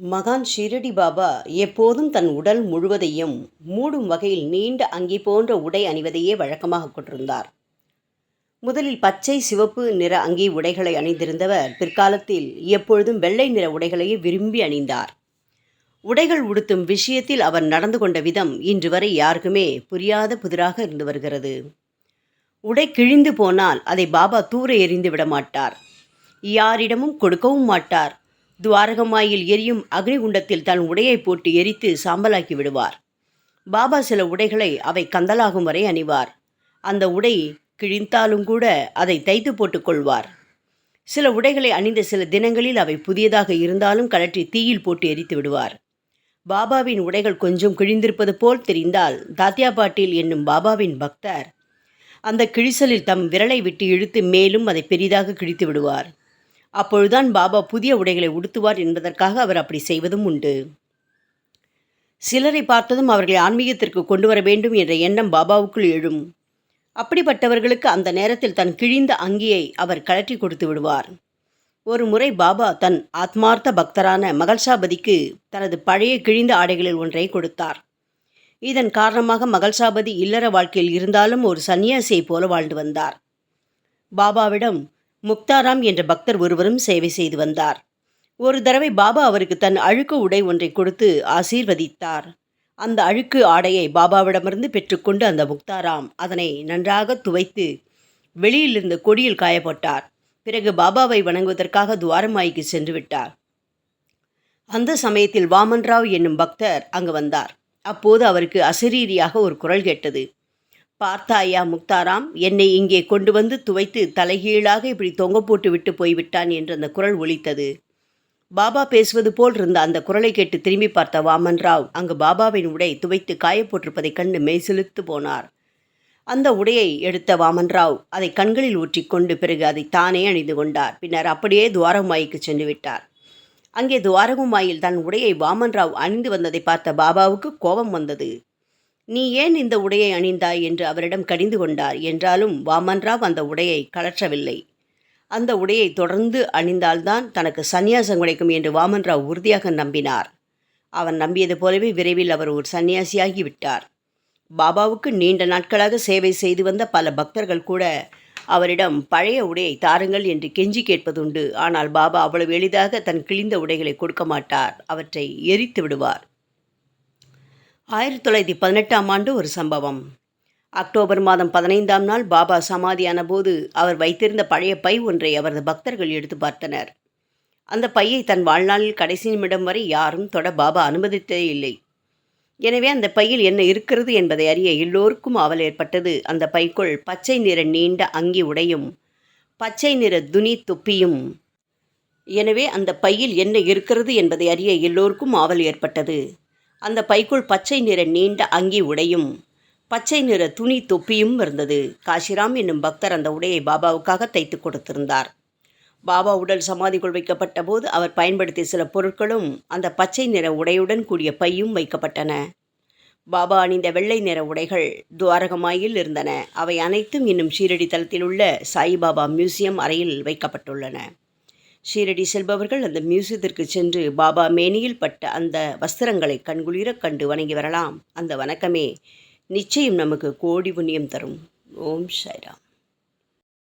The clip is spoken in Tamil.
மகான் ஷிரடி பாபா எப்போதும் தன் உடல் முழுவதையும் மூடும் வகையில் நீண்ட அங்கி போன்ற உடை அணிவதையே வழக்கமாக கொண்டிருந்தார். முதலில் பச்சை சிவப்பு நிற அங்கி உடைகளை அணிந்திருந்தவர் பிற்காலத்தில் எப்பொழுதும் வெள்ளை நிற உடைகளையே விரும்பி அணிந்தார். உடைகள் உடுத்தும் விஷயத்தில் அவர் நடந்து கொண்ட விதம் இன்று வரை யாருக்குமே புரியாத புதிராக இருந்து வருகிறது. உடை கிழிந்து போனால் அதை பாபா தூர எறிந்து விட மாட்டார் யாரிடமும் கொடுக்கவும் மாட்டார். துவாரகமாயில் எரியும் அக்னிகுண்டத்தில் தன் உடையை போட்டு எரித்து சாம்பலாக்கி விடுவார். பாபா சில உடைகளை அவை கந்தலாகும் வரை அணிவார். அந்த உடை கிழிந்தாலும் கூட அதை தைத்து போட்டுக் கொள்வார். சில உடைகளை அணிந்த சில தினங்களில் அவை புதியதாக இருந்தாலும் கழற்றி தீயில் போட்டு எரித்து விடுவார். பாபாவின் உடைகள் கொஞ்சம் கிழிந்திருப்பது போல் தெரிந்தால் தாத்தியா பாட்டீல் என்னும் பாபாவின் பக்தர் அந்த கிழிசலில் தம் விரலை விட்டு இழுத்து மேலும் அதை பெரிதாக கிழித்து விடுவார். அப்பொழுதுதான் பாபா புதிய உடைகளை உடுத்துவார் என்பதற்காக அவர் அப்படி செய்வதும் உண்டு. சிலரை பார்த்ததும் அவர்களை ஆன்மீகத்திற்கு கொண்டு வர வேண்டும் என்ற எண்ணம் பாபாவுக்குள் எழும். அப்படிப்பட்டவர்களுக்கு அந்த நேரத்தில் தன் கிழிந்த அங்கியை அவர் கழற்றி கொடுத்து விடுவார். ஒரு முறை பாபா தன் ஆத்மார்த்த பக்தரான மகள்சாபதிக்கு தனது பழைய கிழிந்த ஆடைகளில் ஒன்றை கொடுத்தார். இதன் காரணமாக மகள்சாபதி இல்லற வாழ்க்கையில் இருந்தாலும் ஒரு சன்னியாசியைப் போல வாழ்ந்து வந்தார். பாபாவிடம் முக்தாராம் என்ற பக்தர் ஒருவரும் சேவை செய்து வந்தார். ஒரு தடவை பாபா அவருக்கு தன் அழுக்கு உடை ஒன்றை கொடுத்து ஆசீர்வதித்தார். அந்த அழுக்கு ஆடையை பாபாவிடமிருந்து பெற்றுக்கொண்டு அந்த முக்தாராம் அதனை நன்றாக துவைத்து வெளியில் இருந்த கொடியில் காயப்பட்டார். பிறகு பாபாவை வணங்குவதற்காக துவாரமாய்க்கு சென்று விட்டார். அந்த சமயத்தில் வாமன்ராவ் என்னும் பக்தர் அங்கு வந்தார். அப்போது அவருக்கு அசரீரியாக ஒரு குரல் கேட்டது. பார்த்தாயா முக்தாராம்? என்னை இங்கே கொண்டு வந்து துவைத்து தலைகீழாக இப்படி தொங்க போட்டு விட்டு போய்விட்டான் என்று அந்த குரல் ஒலித்தது. பாபா பேசுவது போல் இருந்த அந்த குரலை கேட்டு திரும்பி பார்த்த வாமன் ராவ் அங்கு பாபாவின் உடை துவைத்து காயப்போட்டிருப்பதைக் கண்டு மெய்சிலுத்து போனார். அந்த உடையை எடுத்த வாமன் ராவ் அதை கண்களில் ஊற்றிக்கொண்டு பிறகு அதை தானே அணிந்து கொண்டார். பின்னர் அப்படியே துவாரமாய்க்கு சென்று விட்டார். அங்கே துவாரகுமாயில் தன் உடையை வாமன் ராவ் அணிந்து வந்ததை பார்த்த பாபாவுக்கு கோபம் வந்தது. நீ ஏன் இந்த உடையை அணிந்தாய் என்று அவரிடம் கடிந்து கொண்டார். என்றாலும் வாமன்ராவ் அந்த உடையை கலற்றவில்லை அந்த உடையை தொடர்ந்து அணிந்தால்தான் தனக்கு சந்நியாசம் கிடைக்கும் என்று வாமன்ராவ் உறுதியாக நம்பினார். அவன் நம்பியது போலவே விரைவில் அவர் ஒரு சன்னியாசியாகி விட்டார். பாபாவுக்கு நீண்ட நாட்களாக சேவை செய்து வந்த பல பக்தர்கள் கூட அவரிடம் பழைய உடையை தாருங்கள் என்று கெஞ்சி கேட்பதுண்டு. ஆனால் பாபா அவ்வளவு எளிதாக தன் கிழிந்த உடைகளை கொடுக்க மாட்டார். அவற்றை எரித்து விடுவார். ஆயிரத்தி தொள்ளாயிரத்தி பதினெட்டாம் ஆண்டு ஒரு சம்பவம். அக்டோபர் மாதம் பதினைந்தாம் நாள் பாபா சமாதியான போது அவர் வைத்திருந்த பழைய பை ஒன்றை அவரது பக்தர்கள் எடுத்து பார்த்தனர். அந்த பையை தன் வாழ்நாளில் கடைசி நிமிடம் வரை யாரும் தொட பாபா அனுமதித்ததே இல்லை. எனவே அந்த பையில் என்ன இருக்கிறது என்பதை அறிய எல்லோருக்கும் ஆவல் ஏற்பட்டது. அந்த பைக்குள் பச்சை நிற நீண்ட அங்கி உடையும் பச்சை நிற துணி தொப்பியும். எனவே அந்த பையில் என்ன இருக்கிறது என்பதை அறிய எல்லோருக்கும் ஆவல் ஏற்பட்டது. அந்த பைக்குள் பச்சை நிற நீண்ட அங்கி உடையும். பச்சை நிற துணி தொப்பியும் இருந்தது. காசிராம் என்னும் பக்தர் அந்த உடையை பாபாவுக்காக தைத்து கொடுத்திருந்தார். பாபா உடல் சமாதிக்குள் வைக்கப்பட்ட போது அவர் பயன்படுத்திய சில பொருட்களும் அந்த பச்சை நிற உடையுடன் கூடிய பையும் வைக்கப்பட்டன. பாபா அணிந்த வெள்ளை நிற உடைகள் துவாரகமாயில் இருந்தன. அவை அனைத்தும் இன்னும் ஷீரடி தளத்தில் உள்ள சாய்பாபா மியூசியம் அறையில் வைக்கப்பட்டுள்ளன. ஷீரடி செல்பவர்கள் அந்த மியூசியத்திற்கு சென்று பாபா மேனியில் பட்ட அந்த வஸ்திரங்களை கண்குளிர கண்டு வணங்கி வரலாம். அந்த வணக்கமே நிச்சயம் நமக்கு கோடி புண்ணியம் தரும். ஓம் சாய்ராம்.